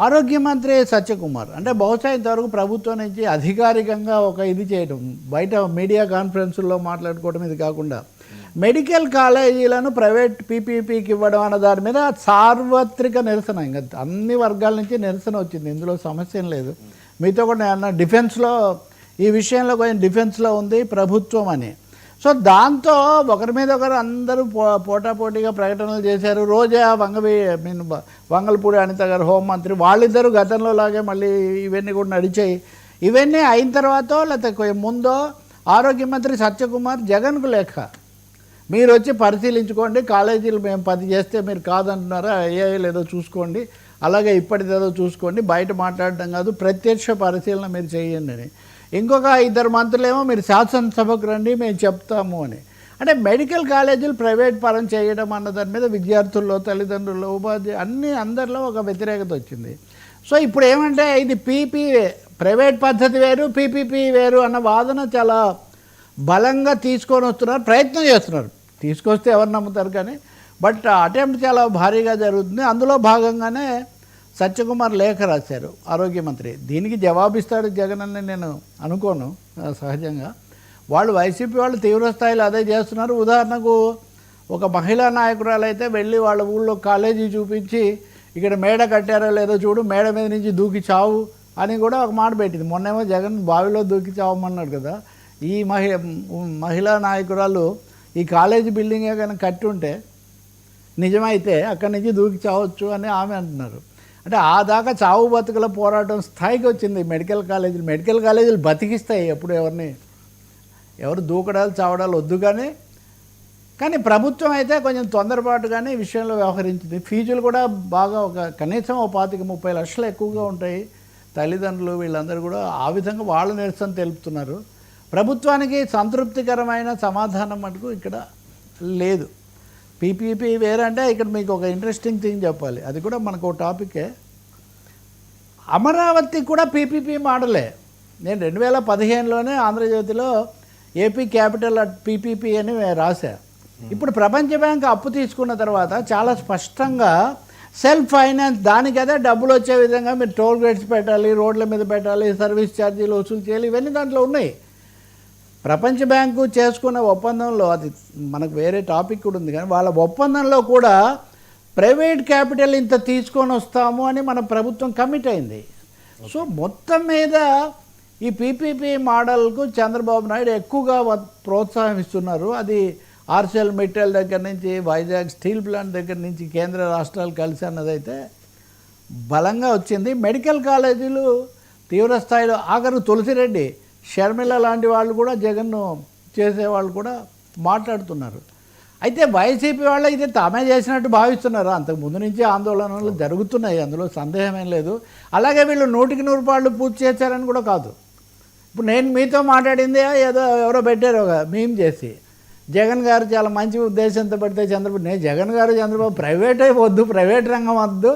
ఆరోగ్య మంత్రి సత్యకుమార్. అంటే బహుశా ఇంతవరకు ప్రభుత్వం నుంచి అధికారికంగా ఒక ఇది చేయడం బయట మీడియా కాన్ఫరెన్సుల్లో మాట్లాడుకోవడం ఇది కాకుండా మెడికల్ కాలేజీలను ప్రైవేట్ పీపీపీకి ఇవ్వడం అన్న దాని మీద సార్వత్రిక నిరసన. ఇంకా అన్ని వర్గాల నుంచి నిరసన వచ్చింది. ఇందులో సమస్య లేదు. మీతో కూడా నేను డిఫెన్స్లో ఈ విషయంలో కొంచెం డిఫెన్స్లో ఉంది ప్రభుత్వం అని. సో దాంతో ఒకరి మీద ఒకరు అందరూ పో పోటాపోటీగా ప్రకటనలు చేశారు. రోజా వంగవి మీన్ వంగలపూడి అనిత గారు హోంమంత్రి వాళ్ళిద్దరూ గతంలో లాగే మళ్ళీ ఇవన్నీ కూడా నడిచాయి. ఇవన్నీ అయిన తర్వాత లేకపోతే ముందో ఆరోగ్య మంత్రి సత్యకుమార్ జగన్కు లేఖ. మీరు వచ్చి పరిశీలించుకోండి. కాలేజీలు మేము పది చేస్తే మీరు కాదంటున్నారా అయ్యాయో లేదో చూసుకోండి. అలాగే ఇప్పటిదేదో చూసుకోండి. బయట మాట్లాడడం కాదు. ప్రత్యక్ష పరిశీలన మీరు చేయండి అని. ఇంకొక ఇద్దరు మంత్రులేమో మీరు శాసనసభకు రండి మేము చెప్తాము అని. అంటే మెడికల్ కాలేజీలు ప్రైవేట్ పరం చేయడం అన్న దాని మీద విద్యార్థుల్లో తల్లిదండ్రుల్లో ఉపాధి అన్ని అందరిలో ఒక వ్యతిరేకత వచ్చింది. సో ఇప్పుడు ఏమంటే ఇది పీపీ ప్రైవేట్ పద్ధతి వేరు పీపీపీ వేరు అన్న వాదన చాలా బలంగా తీసుకొని వస్తున్నారు ప్రయత్నం చేస్తున్నారు. తీసుకొస్తే ఎవరు నమ్ముతారు కానీ బట్ అటెంప్ట్ చాలా భారీగా జరుగుతుంది. అందులో భాగంగానే సత్యకుమార్ లేఖ రాశారు ఆరోగ్య మంత్రి. దీనికి జవాబిస్తాడు జగన్ అని నేను అనుకోను సహజంగా. వాళ్ళు వైసీపీ వాళ్ళు తీవ్రస్థాయిలో అదే చేస్తున్నారు. ఉదాహరణకు ఒక మహిళా నాయకురాలు అయితే వెళ్ళి వాళ్ళ ఊళ్ళో కాలేజీ చూపించి ఇక్కడ మేడ కట్టారో లేదో చూడు మేడ మీద నుంచి దూకి చావు అని కూడా ఒక మాట పెట్టింది. మొన్నేమో జగన్ బావిలో దూకి చావమన్నాడు కదా. ఈ మహి మహిళా నాయకురాలు ఈ కాలేజీ బిల్డింగే కనుక కట్టి ఉంటే నిజమైతే అక్కడి నుంచి దూకి చావచ్చు అని ఆమె అంటున్నారు. అంటే ఆ దాకా చావు బతుకుల పోరాటం స్థాయికి వచ్చింది. మెడికల్ కాలేజీలు మెడికల్ కాలేజీలు బతికిస్తాయి ఎప్పుడు ఎవరిని. ఎవరు దూకడాలు చావడాలు వద్దు కానీ కానీ ప్రభుత్వం అయితే కొంచెం తొందరపాటుగానే విషయంలో వ్యవహరించింది. ఫీజులు కూడా బాగా ఒక కనీసం ఒక పాతిక ముప్పై లక్షలు ఎక్కువగా ఉంటాయి. తల్లిదండ్రులు వీళ్ళందరూ కూడా ఆ విధంగా వాళ్ళ నిరసన తెలుపుతున్నారు. ప్రభుత్వానికి సంతృప్తికరమైన సమాధానం మటుకు ఇక్కడ లేదు. పీపీపీ వేరంటే ఇక్కడ మీకు ఒక ఇంట్రెస్టింగ్ థింగ్ చెప్పాలి. అది కూడా మనకు ఒక టాపికే అమరావతి కూడా పీపీపీ మోడలే. నేను రెండు వేల పదిహేనులోనే ఆంధ్రజ్యోతిలో ఏపీ క్యాపిటల్ అట్ పీపీపీ అని రాశా. ఇప్పుడు ప్రపంచ బ్యాంక్ అప్పు తీసుకున్న తర్వాత చాలా స్పష్టంగా సెల్ఫ్ ఫైనాన్స్ దానికదే డబ్బులు వచ్చే విధంగా మీరు టోల్ గేట్స్ పెట్టాలి రోడ్ల మీద పెట్టాలి సర్వీస్ ఛార్జీలు వసూలు చేయాలి ఇవన్నీ దాంట్లో ఉన్నాయి. ప్రపంచ బ్యాంకు చేసుకున్న ఒప్పందంలో అది మనకు వేరే టాపిక్ కూడా ఉంది కానీ వాళ్ళ ఒప్పందంలో కూడా ప్రైవేట్ క్యాపిటల్ ఇంత తీసుకొని వస్తాము అని మన ప్రభుత్వం కమిట్ అయింది. సో మొత్తం మీద ఈ పీపీపీ మోడల్కు చంద్రబాబు నాయుడు ఎక్కువగా వ- ప్రోత్సాహిస్తున్నారు అది ఆర్సెల్ మెటల్ దగ్గర నుంచి వైజాగ్ స్టీల్ ప్లాంట్ దగ్గర నుంచి కేంద్ర రాష్ట్రాలు కలిసి అన్నదైతే బలంగా వచ్చింది. మెడికల్ కాలేజీలు తీవ్ర స్థాయిలో ఆఖరు తులసిరెడ్డి షర్మిల లాంటి వాళ్ళు కూడా జగన్ను చేసేవాళ్ళు కూడా మాట్లాడుతున్నారు. అయితే వైసీపీ వాళ్ళు అయితే తామే చేసినట్టు భావిస్తున్నారు? అంతకుముందు నుంచి ఆందోళనలు జరుగుతున్నాయి అందులో సందేహమేం లేదు. అలాగే వీళ్ళు నూటికి నూరు పాళ్ళు పూర్తి చేశారని కూడా కాదు. ఇప్పుడు నేను మీతో మాట్లాడింది ఏదో ఎవరో పెట్టారు ఒక మేము చేసి. జగన్ గారు చాలా మంచి ఉద్దేశంతో పెడితే చంద్రబాబు నేను జగన్ గారు చంద్రబాబు ప్రైవేటే వద్దు ప్రైవేట్ రంగం వద్దు.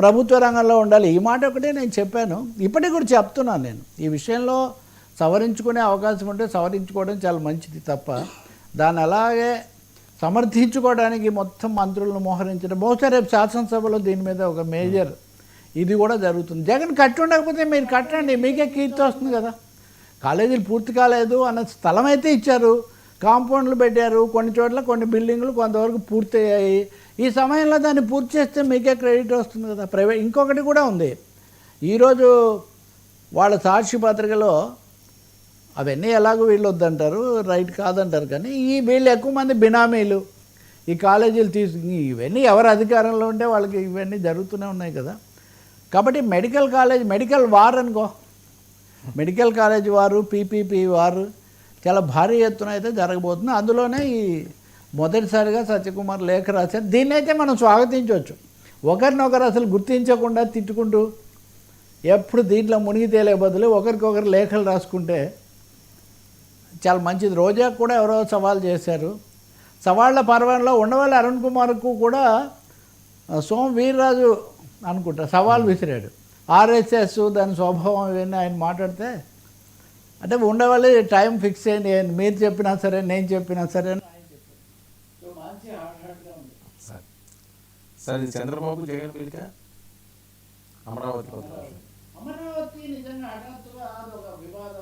ప్రభుత్వ రంగంలో ఉండాలి. ఈ మాట ఒకటే నేను చెప్పాను. ఇప్పటికి కూడా చెప్తున్నాను నేను. ఈ విషయంలో సవరించుకునే అవకాశం ఉంటే సవరించుకోవడం చాలా మంచిది తప్ప దాన్ని అలాగే సమర్థించుకోవడానికి మొత్తం మంత్రులను మోహరించడం బహుశా రేపు శాసనసభలో దీని మీద ఒక మేజర్ ఇది కూడా జరుగుతుంది. జగన్ కట్టి ఉండకపోతే మీరు కట్టండి. మీకే కీర్తి వస్తుంది కదా. కాలేజీలు పూర్తి కాలేదు అన్న స్థలం అయితే ఇచ్చారు. కాంపౌండ్లు పెట్టారు. కొన్ని చోట్ల కొన్ని బిల్డింగ్లు కొంతవరకు పూర్తయ్యాయి. ఈ సమయంలో దాన్ని పూర్తి చేస్తే మీకే క్రెడిట్ వస్తుంది కదా. ప్రైవేట్ ఇంకొకటి కూడా ఉంది. ఈరోజు వాళ్ళ సాక్షి పత్రికలో అవన్నీ ఎలాగో వీళ్ళు వద్దంటారు రైట్ కాదంటారు కానీ ఈ వీళ్ళు ఎక్కువ మంది బినామీలు ఈ కాలేజీలు తీసుకుని ఇవన్నీ ఎవరు అధికారంలో ఉంటే వాళ్ళకి ఇవన్నీ జరుగుతూనే ఉన్నాయి కదా. కాబట్టి మెడికల్ కాలేజ్ మెడికల్ వార్ అనుకో. మెడికల్ కాలేజ్ వారు పీపీపీ వారు చాలా భారీ ఎత్తున అయితే జరగబోతుంది. అందులోనే ఈ మొదటిసారిగా సత్యకుమార్ లేఖ రాశారు. దీన్ని అయితే మనం స్వాగతించవచ్చు. ఒకరినొకరు అసలు గుర్తించకుండా తిట్టుకుంటూ ఎప్పుడు దీంట్లో మునిగి తేలే బదులు ఒకరికొకరు లేఖలు రాసుకుంటే చాలా మంచిది. రోజా కూడా ఎవరో సవాల్ చేశారు. సవాళ్ళ పర్వంలో ఉండవల్లి అరుణ్ కుమార్కు కూడా సోమ వీర్రాజు అనుకుంటా సవాల్ విసిరాడు. ఆర్ఎస్ఎస్ దాని స్వభావం ఇవన్నీ ఆయన మాట్లాడితే? అంటే ఉండవల్లి టైం ఫిక్స్ అయింది మీరు చెప్పినా సరే నేను చెప్పినా సరే అని సార్ ఇది చంద్రబాబు జగన్ పిలిక అమరావతి అమరావతి నిజంగా హఠాత్తుగా అదొక వివాద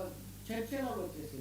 చర్చలోకి వచ్చేసింది.